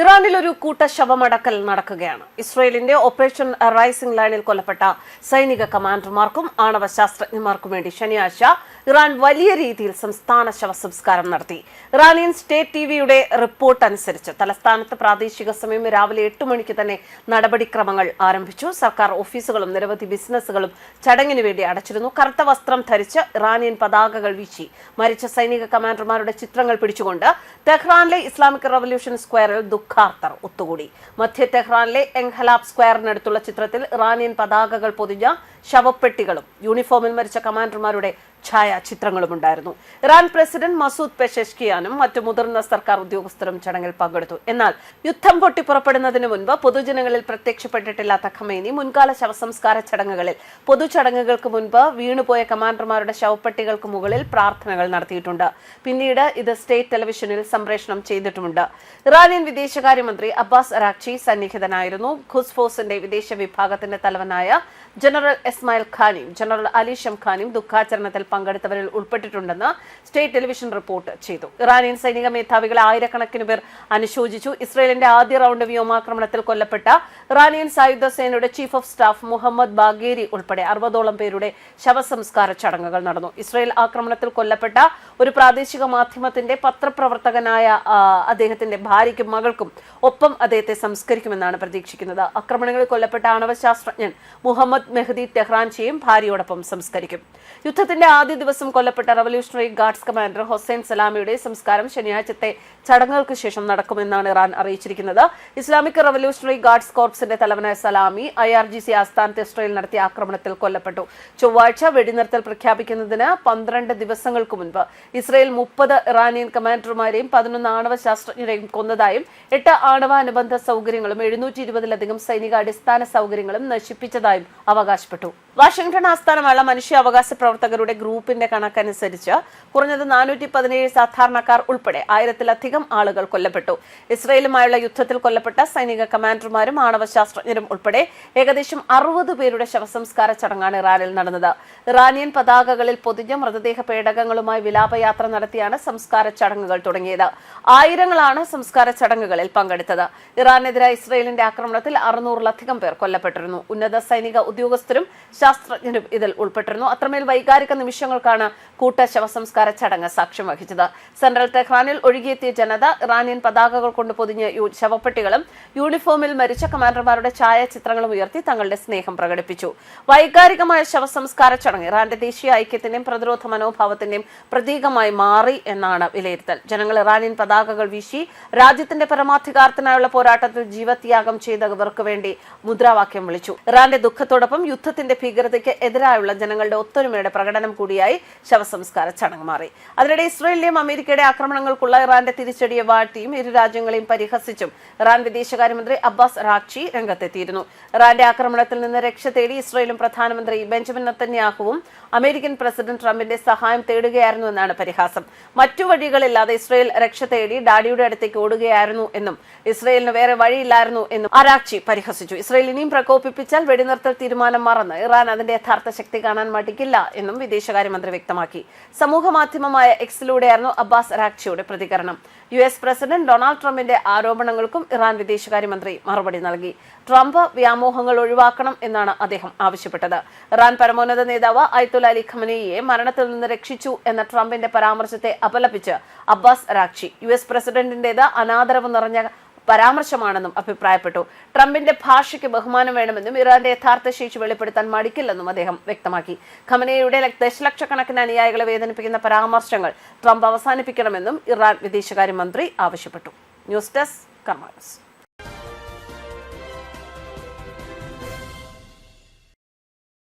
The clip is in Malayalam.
ഇറാനിൽ ഒരു കൂട്ട ശവമടക്കൽ നടക്കുകയാണ്. ഇസ്രയേലിന്റെ ഓപ്പറേഷൻ റൈസിംഗ് ലൈനിൽ കൊല്ലപ്പെട്ട സൈനിക കമാൻഡർമാർക്കും ആണവ ശാസ്ത്രജ്ഞന്മാർക്കും വേണ്ടി ശനിയാഴ്ച ഇറാൻ വലിയ രീതിയിൽ സംസ്ഥാന ശവസംസ്കാരം നടത്തി. ഇറാനിയൻ സ്റ്റേറ്റ് ടിവിയുടെ റിപ്പോർട്ട് അനുസരിച്ച് തലസ്ഥാനത്ത് പ്രാദേശിക സമയം രാവിലെ എട്ട് മണിക്ക് തന്നെ നടപടിക്രമങ്ങൾ ആരംഭിച്ചു. സർക്കാർ ഓഫീസുകളും നിരവധി ബിസിനസ്സുകളും ചടങ്ങിനു വേണ്ടി അടച്ചിരുന്നു. കറുത്ത വസ്ത്രം ധരിച്ച് ഇറാനിയൻ പതാകകൾ വീശി മരിച്ച സൈനിക കമാൻഡർമാരുടെ ചിത്രങ്ങൾ പിടിച്ചുകൊണ്ട് തെഹ്റാനിലെ ഇസ്ലാമിക് റവല്യൂഷൻ സ്ക്വയറിൽ ദുഃഖാർത്തർ ഒത്തുകൂടി. മധ്യ ടെഹ്റാനിലെ എൻഹലാബ് സ്ക്വയറിനടുത്തുള്ള ചിത്രത്തിൽ ഇറാനിയൻ പതാകകൾ പൊതിഞ്ഞ ശവപ്പെട്ടികളും യൂണിഫോമിൽ മരിച്ച കമാൻഡർമാരുടെ ഛായാചിത്രങ്ങളും ഉണ്ടായിരുന്നു ഇറാൻ പ്രസിഡന്റ് മസൂദ് പെഷഷ്കിയാനും മറ്റു മുതിർന്ന സർക്കാർ ഉദ്യോഗസ്ഥരും ചടങ്ങിൽ പങ്കെടുത്തു. എന്നാൽ യുദ്ധം പൊട്ടി പുറപ്പെടുന്നതിന് മുൻപ് പൊതുജനങ്ങളിൽ പ്രത്യക്ഷപ്പെട്ടിട്ടില്ലാത്ത ഖമേനി മുൻകാല ശവസംസ്കാര ചടങ്ങുകളിൽ പൊതുചടങ്ങുകൾക്ക് മുൻപ് വീണുപോയ കമാൻഡർമാരുടെ ശവപ്പെട്ടികൾക്ക് മുകളിൽ പ്രാർത്ഥനകൾ നടത്തിയിട്ടുണ്ട്. പിന്നീട് ഇത് സ്റ്റേറ്റ് ടെലിവിഷനിൽ സംപ്രേഷണം ചെയ്തിട്ടുമുണ്ട്. ഇറാനിയൻ വിദേശകാര്യമന്ത്രി അബ്ബാസ് അറാഖ്ചി സന്നിഹിതനായിരുന്നു. ഖുസ്ഫോസിന്റെ വിദേശ വിഭാഗത്തിന്റെ തലവനായ ജനറൽ എസ്മായിൽ ഖാനിയും ജനറൽ അലി ഷംഖാനും ദുഃഖാചരണത്തിൽ പങ്കെടുത്തവരിൽ ഉൾപ്പെട്ടിട്ടുണ്ടെന്ന് സ്റ്റേറ്റ് ടെലിവിഷൻ റിപ്പോർട്ട് ചെയ്തു. ഇറാനിയൻ സൈനിക മേധാവികളെ ആയിരക്കണക്കിന് പേർ അനുശോചിച്ചു. ഇസ്രയേലിന്റെ ആദ്യ റൗണ്ട് വ്യോമാക്രമണത്തിൽ കൊല്ലപ്പെട്ട ഇറാനിയൻ സായുധ സേനയുടെ chief of staff Mohammad Bagheri ഉൾപ്പെടെ അറുപതോളം പേരുടെ ശവസംസ്കാര ചടങ്ങുകൾ നടന്നു. ഇസ്രയേൽ ആക്രമണത്തിൽ കൊല്ലപ്പെട്ട ഒരു പ്രാദേശിക മാധ്യമത്തിന്റെ പത്രപ്രവർത്തകനായ അദ്ദേഹത്തിന്റെ ഭാര്യയ്ക്കും മകൾക്കും ഒപ്പം അദ്ദേഹത്തെ സംസ്കരിക്കുമെന്നാണ് പ്രതീക്ഷിക്കുന്നത്. ആക്രമണങ്ങളിൽ കൊല്ലപ്പെട്ട ആണവശാസ്ത്രജ്ഞൻ മുഹമ്മദ് മെഹദി ടെഹ്റാൻചിയും ഭാര്യയോടൊപ്പം സംസ്കരിക്കും. യുദ്ധത്തിന്റെ ആദ്യ ദിവസം കൊല്ലപ്പെട്ട റവല്യൂഷണറി ഗാർഡ്സ് കമാൻഡർ ഹൊസൈൻ സലാമിയുടെ സംസ്കാരം ശനിയാഴ്ചത്തെ ചടങ്ങുകൾക്ക് ശേഷം നടക്കുമെന്നാണ് ഇറാൻ അറിയിച്ചിരിക്കുന്നത്. ഇസ്ലാമിക് റവല്യൂഷണറി ഗാർഡ്സ് കോർപ്സിന്റെ തലവനായ Salami I R G C ആസ്ഥാനത്ത് ഇസ്രയേൽ നടത്തിയ ആക്രമണത്തിൽ കൊല്ലപ്പെട്ടു. ചൊവ്വാഴ്ച വെടിനിർത്തൽ പ്രഖ്യാപിക്കുന്നതിന് പന്ത്രണ്ട് ദിവസങ്ങൾക്ക് മുൻപ് ഇസ്രയേൽ മുപ്പത് ഇറാനിയൻ കമാൻഡർമാരെയും പതിനൊന്ന് ആണവ ശാസ്ത്രജ്ഞരെയും കൊന്നതായും എട്ട് ആണവ അനുബന്ധ സൗകര്യങ്ങളും എഴുന്നൂറ്റി ഇരുപതിലധികം സൈനിക അടിസ്ഥാന സൗകര്യങ്ങളും നശിപ്പിച്ചതായും അവകാശപ്പെട്ടു. വാഷിംഗ്ടൺ ആസ്ഥാനമുള്ള മനുഷ്യാവകാശ പ്രവർത്തകരുടെ ഗ്രൂപ്പിന്റെ കണക്കനുസരിച്ച് കുറഞ്ഞത് നാനൂറ്റി പതിനേഴ് സാധാരണക്കാർ ഉൾപ്പെടെ ആയിരത്തിലധികം ആളുകൾ കൊല്ലപ്പെട്ടു. ഇസ്രയേലുമായുള്ള യുദ്ധത്തിൽ കൊല്ലപ്പെട്ട സൈനിക കമാൻഡർമാരും ആണവ ശാസ്ത്രജ്ഞരും ഉൾപ്പെടെ ഏകദേശം അറുപത് പേരുടെ ശവസംസ്കാര ചടങ്ങാണ് ഇറാനിൽ നടന്നത്. ഇറാനിയൻ പതാകകളിൽ പൊതിഞ്ഞ മൃതദേഹ പേടകങ്ങളുമായി വിലാപയാത്ര നടത്തിയാണ് സംസ്കാര ചടങ്ങുകൾ തുടങ്ങിയത്. ആയിരങ്ങളാണ് സംസ്കാര ചടങ്ങുകളിൽ പങ്കെടുത്തത്. ഇറാനെതിരായ ഇസ്രയേലിന്റെ ആക്രമണത്തിൽ അറുന്നൂറിലധികം പേർ കൊല്ലപ്പെട്ടിരുന്നു. ഉന്നത സൈനിക ഉദ്യോഗസ്ഥരും ശാസ്ത്രജ്ഞരും ഇതിൽ ഉൾപ്പെട്ടിരുന്നു. അത്രമേൽ വൈകാരിക നിമിഷങ്ങൾക്കാണ് കൂട്ട ശവസംസ്കാര ചടങ്ങ് സാക്ഷ്യം വഹിച്ചത്. സെൻട്രൽ ടെഹ്റാനിൽ ഒഴുകിയെത്തിയ ജനത ഇറാനിയൻ പതാകകൾ കൊണ്ട് പൊതിഞ്ഞ ശവപ്പെട്ടികളും യൂണിഫോമിൽ മരിച്ച കമാൻഡർമാരുടെ ഛായാചിത്രങ്ങളും ഉയർത്തി തങ്ങളുടെ സ്നേഹം പ്രകടിപ്പിച്ചു. വൈകാരികമായ ശവസംസ്കാര ചടങ്ങ് ഇറാന്റെ ദേശീയ ഐക്യത്തിന്റെയും പ്രതിരോധ മനോഭാവത്തിന്റെയും പ്രതീകമായി മാറി എന്നാണ് വിലയിരുത്തൽ. ജനങ്ങൾ ഇറാനിയൻ പതാകകൾ വീശി രാജ്യത്തിന്റെ പരമാധികാരത്തിനായുള്ള പോരാട്ടത്തിൽ ജീവത്യാഗം ചെയ്തവർക്ക് വേണ്ടി മുദ്രാവാക്യം വിളിച്ചു. ഇറാന്റെ ദുഃഖത്തോടൊപ്പം യുദ്ധത്തിന്റെ ഭീകരതയ്ക്ക് എതിരായുള്ള ജനങ്ങളുടെ ഒത്തൊരുമയുടെ പ്രകടനം കൂടിയായി ശവസംസ്കാര ചടങ്ങ് മാറി. അതിനിടെ ഇസ്രയേലിലെയും അമേരിക്കയുടെ ആക്രമണങ്ങൾക്കുള്ള ഇറാന്റെ തിരിച്ചടിയെ വാഴ്ത്തിയും ഇരു രാജ്യങ്ങളെയും പരിഹസിച്ചും ഇറാൻ വിദേശകാര്യമന്ത്രി അബ്ബാസ് റാഖ്ചി രംഗത്തെത്തിയിരുന്നു. ഇറാന്റെ ആക്രമണത്തിൽ നിന്ന് രക്ഷ തേടി ഇസ്രയേലും പ്രധാനമന്ത്രി ബെഞ്ചമിൻ നത്തന്യാഹുവും അമേരിക്കൻ പ്രസിഡന്റ് ട്രംപിന്റെ സഹായം തേടുകയായിരുന്നു എന്നാണ് പരിഹാസം. മറ്റു വഴികളില്ലാതെ ഇസ്രയേൽ രക്ഷ തേടി ഡാഡിയുടെ അടുത്തേക്ക് ഓടുകയായിരുന്നു എന്നും ഇസ്രയേലിന് വേറെ വഴിയില്ലായിരുന്നു എന്നും അരാക്ചി പരിഹസിച്ചു. ഇസ്രയേൽ ഇനിയും പ്രകോപിപ്പിച്ചാൽ വെടിനിർത്തൽ തീരുമാനം മറന്ന് ഇറാൻ അതിന്റെ യഥാർത്ഥ ശക്തി കാണാൻ മടിക്കില്ല എന്നും വിദേശകാര്യമന്ത്രി വ്യക്തമാക്കി. സമൂഹ മാധ്യമമായ എക്സിലൂടെയായിരുന്നു അബ്ബാസ് റാഖിയുടെ പ്രതികരണം. യു എസ് പ്രസിഡന്റ് ഡൊണാൾഡ് ട്രംപിന്റെ ആരോപണങ്ങൾക്കും ഇറാൻ വിദേശകാര്യമന്ത്രി മറുപടി നൽകി. ട്രംപ് വ്യാമോഹങ്ങൾ ഒഴിവാക്കണം എന്നാണ് അദ്ദേഹം ആവശ്യപ്പെട്ടത്. ഇറാൻ പരമോന്നത നേതാവ് അയത്തുൽ അലി ഖമനേയെ മരണത്തിൽ നിന്ന് രക്ഷിച്ചു എന്ന ട്രംപിന്റെ പരാമർശത്തെ അപലപിച്ച് അബ്ബാസ് റാഖി യു എസ് പ്രസിഡന്റിന്റേത് അനാദരവ് നിറഞ്ഞ പരാമർശമാണെന്നും അഭിപ്രായപ്പെട്ടു. ട്രംപിന്റെ ഭാഷയ്ക്ക് ബഹുമാനം വേണമെന്നും ഇറാന്റെ യഥാർത്ഥ ശേഷി വെളിപ്പെടുത്താൻ മടിക്കില്ലെന്നും അദ്ദേഹം വ്യക്തമാക്കി. ഖമനയുടെ ദശലക്ഷക്കണക്കിന് അനുയായികളെ വേദനിപ്പിക്കുന്ന പരാമർശങ്ങൾ ട്രംപ് അവസാനിപ്പിക്കണമെന്നും ഇറാൻ വിദേശകാര്യമന്ത്രി ആവശ്യപ്പെട്ടു. News desk കർമാനസ്.